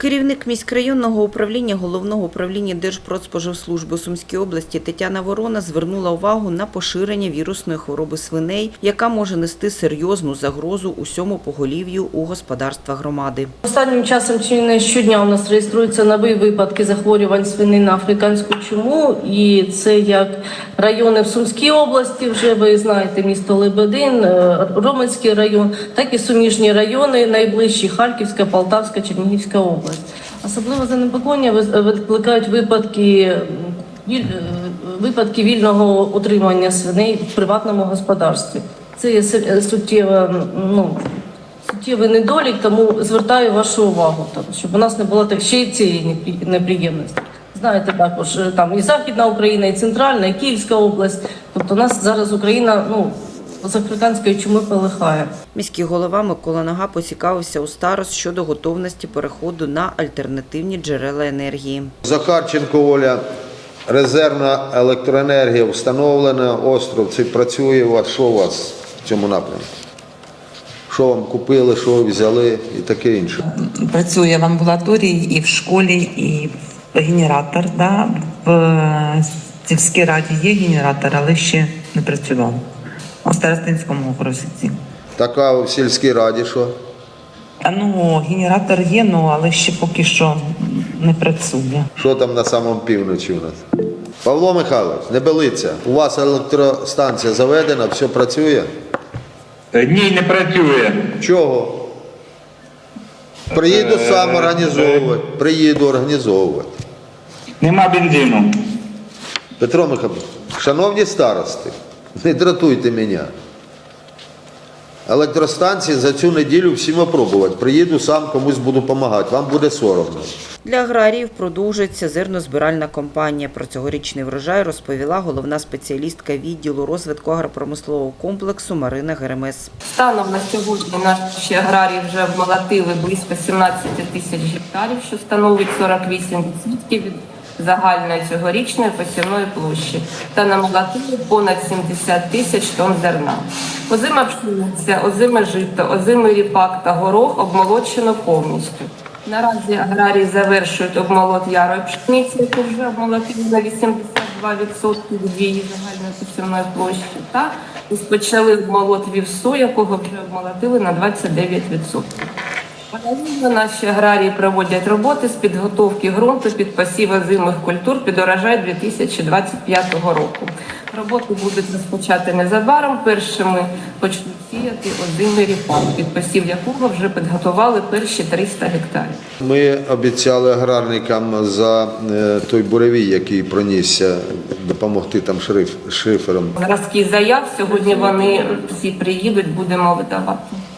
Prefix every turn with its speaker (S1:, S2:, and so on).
S1: Керівник міськрайонного управління головного управління Держпродспоживслужби у Сумській області Тетяна Ворона звернула увагу на поширення вірусної хвороби свиней, яка може нести серйозну загрозу усьому поголів'ю у господарства громади.
S2: Останнім часом чи не щодня у нас реєструються нові випадки захворювань свиней на африканську чуму, і це як райони в Сумській області, вже ви знаєте, місто Лебедин, е, Роменський район, так і суміжні райони, найближчі Харківська, Полтавська, Чернігівська область. Особливо занепокоєння викликають випадки. Випадки вільного утримання свиней в приватному господарстві. Це є суттєва ну, суттєвий недолік, тому звертаю вашу увагу, там, щоб у нас не було так ще й цієї непри- неприємності. Знаєте, також е, там і Західна Україна, і Центральна, і Київська область. Тобто у нас зараз Україна ну, з африканської чуми полихає.
S1: Міський голова Микола Нога поцікавився у старост щодо готовності переходу на альтернативні джерела енергії.
S3: Захарченко Оля, резервна електроенергія встановлена, остров це працює у вас. Що у вас в цьому напрямку? Що вам купили, що ви взяли і таке інше.
S4: працює в амбулаторії і в школі, і в генератор. Да? В е, сільській раді є генератор, але ще не працював. У Старостинському окрузі.
S3: Така в сільській раді, що?
S4: А ну, генератор є, ну але ще поки що не працює.
S3: Що там на самому півночі у нас? Павло Михайлович, не белиться. У вас електростанція заведена, все працює?
S5: Е, Ні, не працює.
S3: Чого? Приїду сам організовувати. Приїду організовувати.
S5: Нема бензину.
S3: Петро Михайлович, шановні старости, не дратуйте мене. Електростанції за цю неділю всім опробувати. Приїду сам, комусь буду допомагати. Вам буде соромно.
S1: Для аграріїв продовжується зернозбиральна кампанія. Про цьогорічний врожай розповіла головна спеціалістка відділу розвитку агропромислового комплексу Марина Геремес.
S6: Станом на сьогодні наші аграрії вже обмолотили близько 17 тисяч гектарів, що становить 48% від загальної цьогорічної посівної площі, та на намолотили понад 70 тисяч тонн зерна. Озима пшениця, озиме жито, озимий ріпак та горох обмолочено повністю. Наразі аграрії завершують обмолот ярої пшениці, яку вже обмолотили на 82% від її загальної посівної площі, та розпочали обмолот вівсу, якого вже обмолотили на 29%. Паралельно наші аграрії проводять роботи з підготовки ґрунту під посів озимих культур під урожай 2025 року. Роботи будуть розпочати незабаром. Першими почнуть сіяти озимий ріпак, під посів якого вже підготували перші 300 гектарів.
S3: Ми обіцяли аграрникам за е, той буревій, який пронісся, допомогти там шриф, шифером.
S6: Зразки заяв сьогодні вони всі приїдуть, будемо видавати.